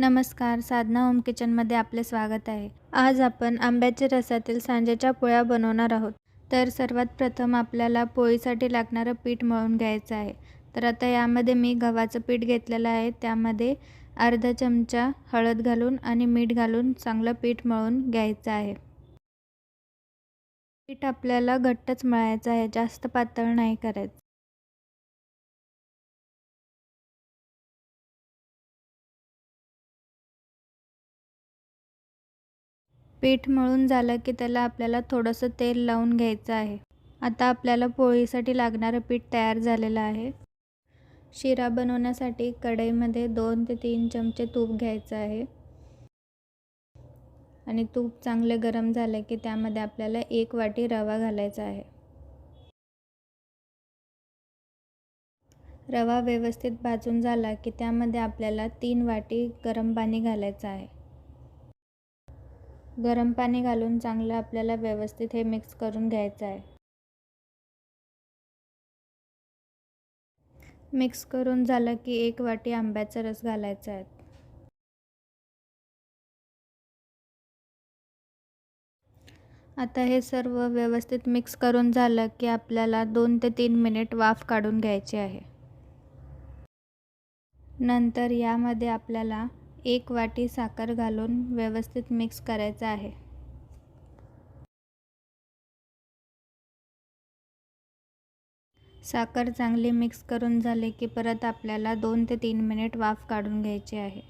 नमस्कार साधना होम किचनमध्ये आपले स्वागत आहे. आज आपण आंब्याच्या रसातील सांजेच्या पोळ्या बनवणार आहोत. तर सर्वात प्रथम आपल्याला पोळीसाठी लागणारं पीठ मळून घ्यायचं आहे. तर आता यामध्ये मी गव्हाचं पीठ घेतलेलं आहे. त्यामध्ये अर्धा चमचा हळद घालून आणि मीठ घालून चांगलं पीठ मळून घ्यायचं आहे. पीठ आपल्याला घट्टच मळायचं आहे जास्त पातळ नाही करायचं. पीठ मळून झालं की त्याला आपल्याला थोडंसं तेल लावून घ्यायचं आहे. आता आपल्याला पोळीसाठी लागणारं पीठ तयार झालेलं आहे. शिरा बनवण्यासाठी कढईमध्ये दोन ते तीन चमचे तूप घ्यायचं आहे. आणि तूप चांगले गरम झाले की त्यामध्ये आपल्याला एक वाटी रवा घालायचा आहे. रवा व्यवस्थित भाजून झाला की त्यामध्ये आपल्याला तीन वाटी गरम पाणी घालायचं आहे. गरम पाणी घालून चांगलं आपल्याला व्यवस्थित हे मिक्स करून घ्यायचं आहे. मिक्स करून झालं की एक वाटी आंब्याचा रस घालायचा आहे. आता हे सर्व व्यवस्थित मिक्स करून झालं की आपल्याला दोन ते तीन मिनिट वाफ काढून घ्यायची आहे. नंतर यामध्ये आपल्याला एक वाटी साखर घालून व्यवस्थित मिक्स करायचं आहे. साखर चांगली मिक्स करून झाले की परत आपल्याला दोन ते तीन मिनिट वाफ काढून घ्यायची आहे.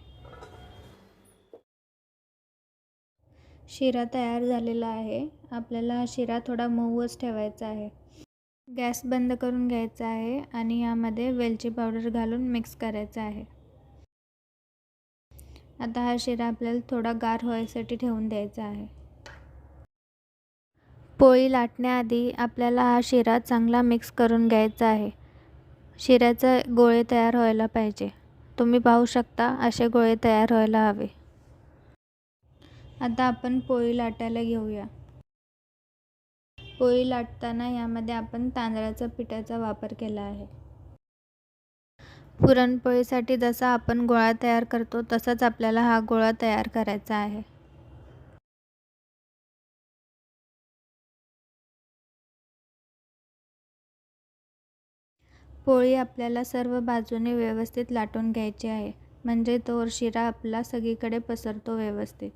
शिरा तयार झालेला आहे. आपल्याला हा शिरा थोडा मऊच ठेवायचा आहे. गॅस बंद करून घ्यायचा आहे आणि यामध्ये वेलची पावडर घालून मिक्स करायचा आहे. आता हा शिरा आपल्याला थोडा गार व्हायसाठी ठेवून द्यायचा आहे. पोळी लाटण्याआधी आपल्याला हा शिरा चांगला मिक्स करून घ्यायचा आहे. शिऱ्याचे गोळे तयार व्हायला पाहिजे. तुम्ही पाहू शकता असे गोळे तयार व्हायला हवे. आता आपण पोळी लाटायला घेऊया. पोळी लाटताना यामध्ये आपण तांदळाच्या पिठाचा वापर केला आहे. पुरणपोळीसाठी जसा आपण गोळा तयार करतो तसाच आपल्याला हा गोळा तयार करायचा आहे. पोळी आपल्याला सर्व बाजूने व्यवस्थित लाटून घ्यायची आहे. म्हणजे तो शिरा आपला सगळीकडे पसरतो व्यवस्थित.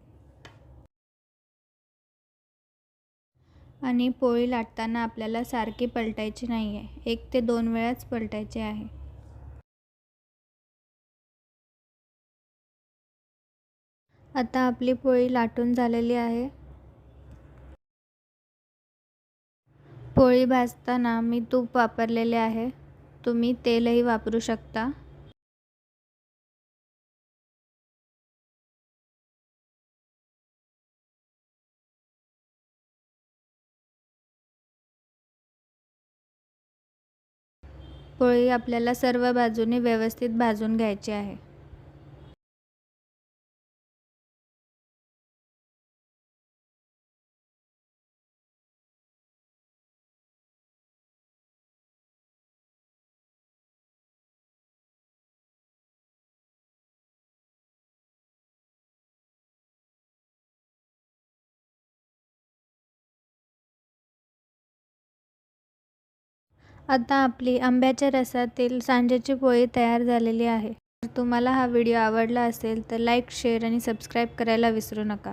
आणि पोळी लाटताना आपल्याला सारखी पलटायची नाही आहे एक ते दोन वेळाच पलटायचे आहे. आता आपली पोळी लाटून झालेली आहे. पोळी भाजताना मी तूप वापरलेले आहे. तुम्ही तेलही वापरू शकता. पोळी आपल्याला सर्व बाजूने व्यवस्थित भाजून घ्यायची आहे. आता आपली आंब्याच्या रसातील सांजेची पोळी तयार झालेली आहे. तुम्हाला हा व्हिडिओ आवडला असेल तर लाईक शेअर आणि सबस्क्राईब करायला विसरू नका.